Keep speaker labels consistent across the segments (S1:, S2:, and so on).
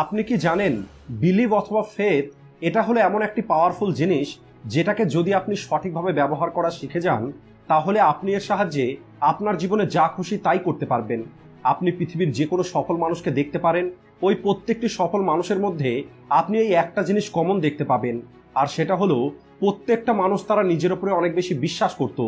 S1: আপনি কি জানেন বিলিভ অথবা ফেথ এটা হলো এমন একটি পাওয়ারফুল জিনিস যেটাকে যদি আপনি সঠিকভাবে ব্যবহার করা শিখে যান, তাহলে আপনি এর সাহায্যে আপনার জীবনে যা খুশি তাই করতে পারবেন। আপনি পৃথিবীর যে কোনো সফল মানুষকে দেখতে পারেন, ওই প্রত্যেকটি সফল মানুষের মধ্যে আপনি এই একটা জিনিস কমন দেখতে পাবেন, আর সেটা হলো প্রত্যেকটা মানুষ তারা নিজের উপরে অনেক বেশি বিশ্বাস করত।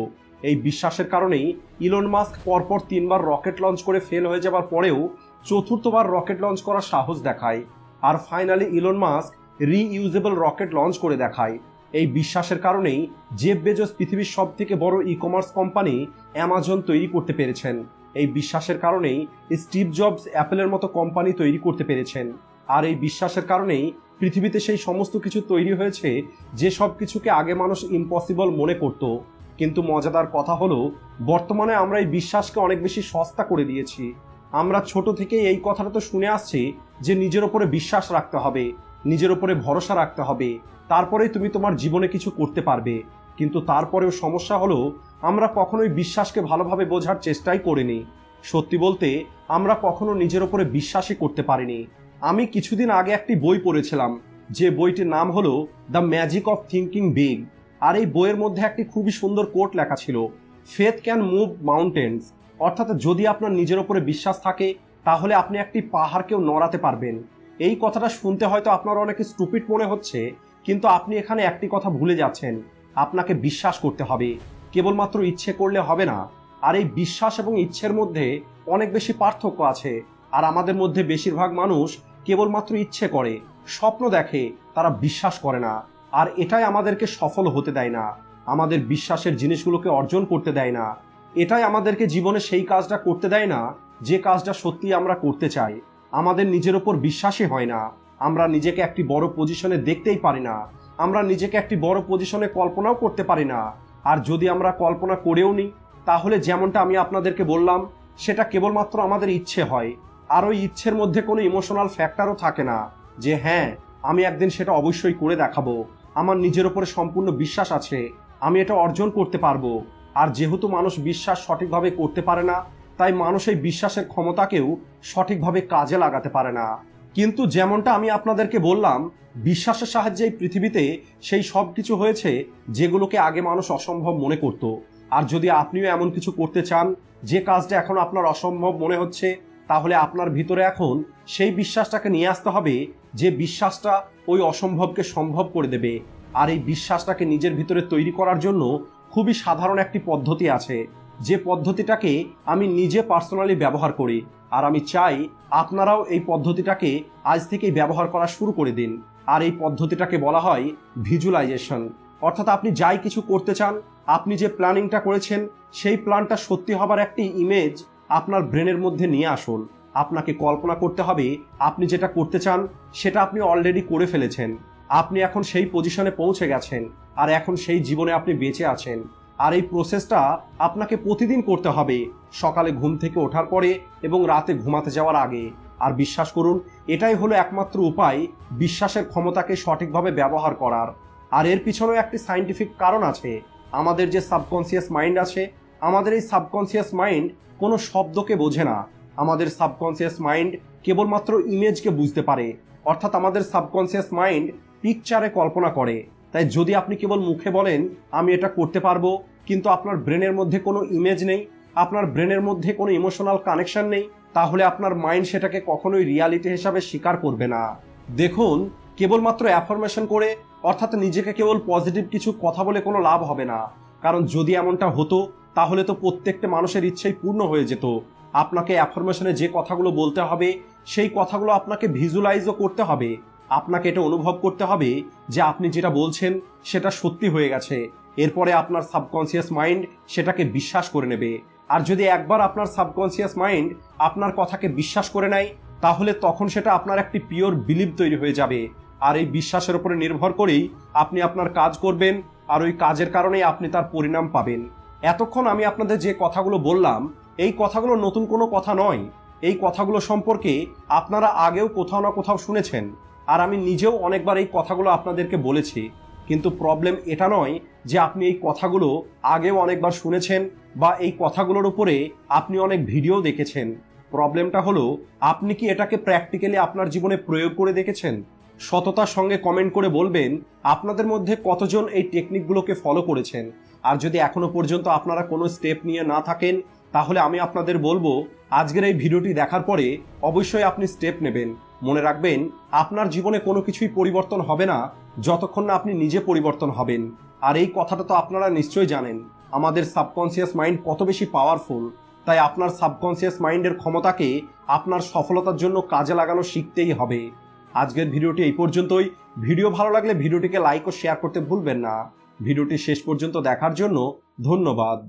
S1: এই বিশ্বাসের কারণেই ইলন মাস্ক পরপর তিনবার রকেট লঞ্চ করে ফেল হয়ে যাবার পরেও চতুর্থবার রকেট লঞ্চ করার সাহস দেখায় আর finally Elon Musk reusable rocket launch করে দেখায়। এই বিশ্বাসের কারণেই জেব বেজোস পৃথিবীর সব থেকে বড় ই কমার্স কোম্পানি অ্যামাজন তৈরি করতে পেরেছেন। এই বিশ্বাসের কারণেই স্টিভ জবস অ্যাপেলের মতো কোম্পানি তৈরি করতে পেরেছেন। আর এই বিশ্বাসের কারণেই পৃথিবীতে সেই সমস্ত কিছু তৈরি হয়েছে যে সব কিছুকে আগে মানুষ ইম্পসিবল মনে করত। কিন্তু মজাদার কথা হলো, বর্তমানে আমরা এই বিশ্বাসকে অনেক বেশি সস্তা করে দিয়েছি। আমরা ছোট থেকেই এই কথাটা তো শুনে আসছি যে নিজের ওপরে বিশ্বাস রাখতে হবে, নিজের ওপরে ভরসা রাখতে হবে। তারপরেই তুমি তোমার জীবনে কিছু করতে পারবে। কিন্তু তারপরেও সমস্যা হলো, আমরা কখনোই বিশ্বাসকে ভালোভাবে বোঝার চেষ্টাই করিনি। সত্যি বলতে, আমরা কখনো নিজের ওপরে বিশ্বাসই করতে পারিনি। আমি কিছুদিন আগে একটি বই পড়েছিলাম, যে বইটির নাম হলো the magic of thinking big. আর এই বইয়ের মধ্যে একটি খুবই সুন্দর কোট লেখা ছিল, ফেথ ক্যান মুভ মাউন্টেন্স। অর্থাৎ যদি আপনার নিজের ওপরে বিশ্বাস থাকে, তাহলে আপনি একটি পাহাড়কেও নড়াতে পারবেন। এই কথাটা শুনতে হয়তো আপনার অনেকে স্টুপিড মনে হচ্ছে, কিন্তু আপনি এখানে একটি কথা ভুলে যাচ্ছেন। আপনাকে বিশ্বাস করতে হবে। কেবলমাত্র ইচ্ছে করলে হবে না। আর এই বিশ্বাস এবং ইচ্ছের মধ্যে অনেক বেশি পার্থক্য আছে। আর আমাদের মধ্যে বেশিরভাগ মানুষ কেবলমাত্র ইচ্ছে করে, স্বপ্ন দেখে, তারা বিশ্বাস করে না। আর এটাই আমাদেরকে সফল হতে দেয় না। আমাদের বিশ্বাসের জিনিসগুলোকে অর্জন করতে দেয় না। এটাই আমাদেরকে জীবনে সেই কাজটা করতে দেয় না, যে কাজটা সত্যি আমরা করতে চাই। আমাদের নিজের ওপর বিশ্বাসই হয় না। আমরা নিজেকে একটি বড় পজিশনে দেখতেই পারি না। আমরা নিজেকে একটি বড় পজিশনে কল্পনাও করতে পারি না। আর যদি আমরা কল্পনা করেও নিই তাহলে যেমনটা আমি আপনাদেরকে বললাম, সেটা কেবলমাত্র আমাদের ইচ্ছে হয়। আর ওই ইচ্ছের মধ্যে কোনো ইমোশনাল ফ্যাক্টরও থাকে না যে হ্যাঁ আমি একদিন সেটা অবশ্যই করে দেখাবো। আমার নিজের ওপরে সম্পূর্ণ বিশ্বাস আছে। আমি এটা অর্জন করতে পারব। আর যেহেতু মানুষ বিশ্বাস সঠিকভাবে করতে পারে না, তাই মানুষ এই বিশ্বাসের ক্ষমতাকেও সঠিকভাবে কাজে লাগাতে পারে না। কিন্তু যেমনটা আমি আপনাদেরকে বললাম, বিশ্বাসের সাহায্যে এই পৃথিবীতে সেই সব কিছু হয়েছে যেগুলোকে আগে মানুষ অসম্ভব মনে করত। আর যদি আপনিও এমন কিছু করতে চান, যে কাজটা এখন আপনার অসম্ভব মনে হচ্ছে, তাহলে আপনার ভিতরে এখন সেই বিশ্বাসটাকে নিয়ে আসতে হবে যে বিশ্বাসটা ওই অসম্ভবকে সম্ভব করে দেবে। আর এই বিশ্বাসটাকে নিজের ভিতরে তৈরি করার জন্য খুবই সাধারণ একটি পদ্ধতি আছে। যে পদ্ধতিটাকে আমি নিজে পার্সোনালি ব্যবহার করি, আর আমি চাই আপনারাও এই পদ্ধতিটাকে আজ থেকেই ব্যবহার করা শুরু করে দিন। আর এই পদ্ধতিটাকে বলা হয় ভিজুয়ালাইজেশন অর্থাৎ আপনি যাই কিছু করতে চান, আপনি যে প্ল্যানিংটা করেছেন, সেই প্ল্যানটা সত্যি হবার একটি ইমেজ আপনার ব্রেনের মধ্যে নিয়ে আসুন। আপনাকে কল্পনা করতে হবে, আপনি যেটা করতে চান, সেটা আপনি অলরেডি করে ফেলেছেন। আপনি এখন সেই পজিশনে পৌঁছে গেছেন। আর এখন সেই জীবনে আপনি বেঁচে আছেন। আর এই প্রসেসটা আপনাকে প্রতিদিন করতে হবে। সকালে ঘুম থেকে ওঠার পরে এবং রাতে ঘুমাতে যাওয়ার আগে। আর বিশ্বাস করুন, এটাই হলো একমাত্র উপায় বিশ্বাসের ক্ষমতাকে সঠিকভাবে ব্যবহার করার। আর এর পিছনেও একটি সাইন্টিফিক কারণ আছে। আমাদের যে সাবকনসিয়াস মাইন্ড আছে, আমাদের এই সাবকনসিয়াস মাইন্ড কোনো শব্দকে বোঝে না। আমাদের সাবকনসিয়াস মাইন্ড কেবলমাত্র ইমেজকে বুঝতে পারে। অর্থাৎ আমাদের সাবকনসিয়াস মাইন্ড পিকচারে কল্পনা করে। তাই যদি আপনি কেবল মুখে বলেন, আমি এটা করতে পারব, কিন্তু আপনার ব্রেনের মধ্যে কোনো ইমেজ নেই, আপনার ব্রেনের মধ্যে কোনো ইমোশনাল কানেকশন নেই, তাহলে আপনার মাইন্ড সেটাকে কখনোই রিয়ালিটি হিসাবে স্বীকার করবে না। দেখুন, কেবলমাত্র অ্যাফরমেশন করে, অর্থাৎ নিজেকে কেবল পজিটিভ কিছু কথা বলে কোনো লাভ হবে না। কারণ যদি এমনটা হতো, তাহলে তো প্রত্যেকটা মানুষের ইচ্ছেই পূর্ণ হয়ে যেত। আপনাকে অ্যাফরমেশনে যে কথাগুলো বলতে হবে, সেই কথাগুলো আপনাকে ভিজুয়ালাইজও করতে হবে। আপনাকে এটা অনুভব করতে হবে যে আপনি যেটা বলছেন সেটা সত্যি হয়ে গেছে। এরপরে আপনার সাবকনসিয়াস মাইন্ড সেটাকে বিশ্বাস করে নেবে। আর যদি একবার আপনার সাবকনসিয়াস মাইন্ড আপনার কথাকে বিশ্বাস করে নেয়, তাহলে তখন সেটা আপনার একটি পিওর বিলিভ তৈরি হয়ে যাবে। আর এই বিশ্বাসের উপরে নির্ভর করেই আপনি আপনার কাজ করবেন, আর ওই কাজের কারণেই আপনি তার পরিণাম পাবেন। এতক্ষণ আমি আপনাদের যে কথাগুলো বললাম, এই কথাগুলো নতুন কোনো কথা নয়। এই কথাগুলো সম্পর্কে আপনারা আগেও কোথাও না কোথাও শুনেছেন। আর আমি নিজেও অনেকবার এই কথাগুলো আপনাদেরকে বলেছি, কিন্তু প্রবলেম এটা নয় যে আপনি এই কথাগুলো আগেও অনেকবার শুনেছেন বা এই কথাগুলোর উপরে আপনি অনেক ভিডিও দেখেছেন। প্রবলেমটা হলো, আপনি কি এটাকে প্র্যাকটিক্যালি আপনার জীবনে প্রয়োগ করে দেখেছেন? সততার সঙ্গে কমেন্ট করে বলবেন, আপনাদের মধ্যে কতজন এই টেকনিকগুলোকে ফলো করেছেন? আর যদি এখনও পর্যন্ত আপনারা কোনো স্টেপ নিয়ে না থাকেন তাহলে আমি আপনাদের বলব, আজকের এই ভিডিওটি দেখার পরে অবশ্যই আপনি স্টেপ নেবেন। মনে রাখবেন, আপনার জীবনে কোনো কিছুই পরিবর্তন হবে না, যতক্ষণ না আপনি নিজে পরিবর্তন হবেন। আর এই কথাটা তো আপনারা নিশ্চয়ই জানেন। আমাদের সাবকনসিয়াস মাইন্ড কত বেশি পাওয়ারফুল তাই আপনার সাবকনসিয়াস মাইন্ডের ক্ষমতাকে আপনার সফলতার জন্য কাজে লাগানো শিখতেই হবে। আজকের ভিডিওটি এই পর্যন্তই। ভিডিও ভালো লাগলে ভিডিওটিকে লাইক ও শেয়ার করতে ভুলবেন না। ভিডিওটি শেষ পর্যন্ত দেখার জন্য ধন্যবাদ।